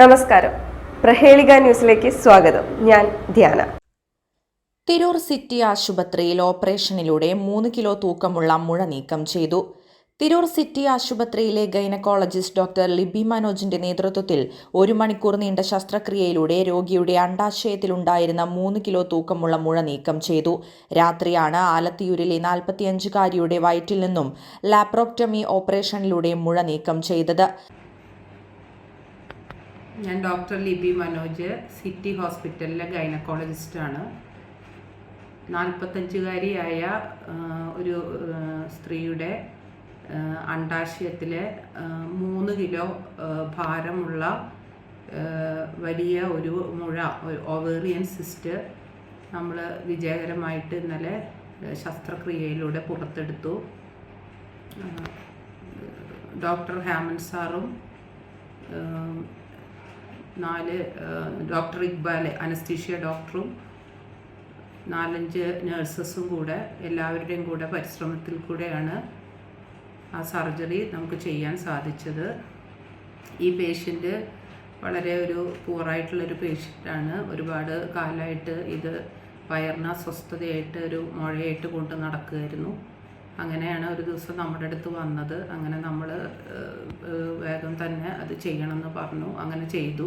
നമസ്കാരം. പ്രഹേളിക ന്യൂസിലേക്ക് സ്വാഗതം. ഞാൻ ധ്യാന. തിരൂർ സിറ്റി ആശുപത്രിയിൽ ഓപ്പറേഷനിലൂടെ മൂന്ന് കിലോ തൂക്കമുള്ള മുഴ നീക്കം ചെയ്തു. തിരൂർ സിറ്റി ആശുപത്രിയിലെ ഗൈനക്കോളജിസ്റ്റ് ഡോക്ടർ ലിബി മനോജിന്റെ നേതൃത്വത്തിൽ ഒരു മണിക്കൂർ നീണ്ട ശസ്ത്രക്രിയയിലൂടെ രോഗിയുടെ അണ്ടാശയത്തിലുണ്ടായിരുന്ന മൂന്ന് കിലോ തൂക്കമുള്ള മുഴ നീക്കം ചെയ്തു. രാത്രിയാണ് ആലത്തിയൂരിലെ നാൽപ്പത്തിയഞ്ചുകാരിയുടെ വയറ്റിൽ നിന്നും ലാപ്രോക്ടമി ഓപ്പറേഷനിലൂടെ മുഴ നീക്കം ചെയ്തത്. ഞാൻ ഡോക്ടർ ലിബി മനോജ് സിറ്റി ഹോസ്പിറ്റലിലെ ഗൈനക്കോളജിസ്റ്റാണ്. നാൽപ്പത്തഞ്ചുകാരിയായ ഒരു സ്ത്രീയുടെ അണ്ടാശയത്തിലെ മൂന്ന് കിലോ ഭാരമുള്ള വലിയ ഒരു മുഴ ഓവേറിയൻ സിസ്റ്റ് നമ്മൾ വിജയകരമായിട്ട് ഇന്നലെ ശസ്ത്രക്രിയയിലൂടെ പുറത്തെടുത്തു. ഡോക്ടർ ഹാമൻ സാറും നാല് ഡോക്ടർ ഇക്ബാൽ അനസ്തീഷ്യ ഡോക്ടറും നാലഞ്ച് നേഴ്സസും കൂടെ എല്ലാവരുടെയും കൂടെ പരിശ്രമത്തിൽ കൂടെയാണ് ആ സർജറി നമുക്ക് ചെയ്യാൻ സാധിച്ചത്. ഈ പേഷ്യന്റ് വളരെ ഒരു പൂറായിട്ടുള്ളൊരു പേഷ്യന്റാണ് ഒരുപാട് കാലമായിട്ട് ഇത് വയറിന് അസ്വസ്ഥതയായിട്ട് ഒരു മുഴയായിട്ട് കൊണ്ട് നടക്കുകയായിരുന്നു. അങ്ങനെയാണ് ഒരു ദിവസം നമ്മുടെ അടുത്ത് വന്നത്. അങ്ങനെ നമ്മൾ വേഗം തന്നെ അത് ചെയ്യണമെന്ന് പറഞ്ഞു. അങ്ങനെ ചെയ്തു.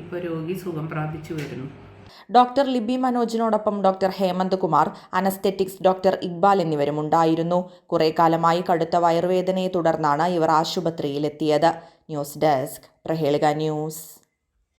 ഇപ്പോൾ രോഗി സുഖം പ്രാപിച്ചു വരുന്നു. Doctor Libi മനോജിനോടൊപ്പം doctor Hemant Kumar anaesthetics doctor Iqbal എന്നിവരും ഉണ്ടായിരുന്നു. കുറെ കാലമായി കടുത്ത വയറുവേദനയെ തുടർന്നാണ് ഇവർ ആശുപത്രിയിലെത്തിയത്. News desk Prahelika news.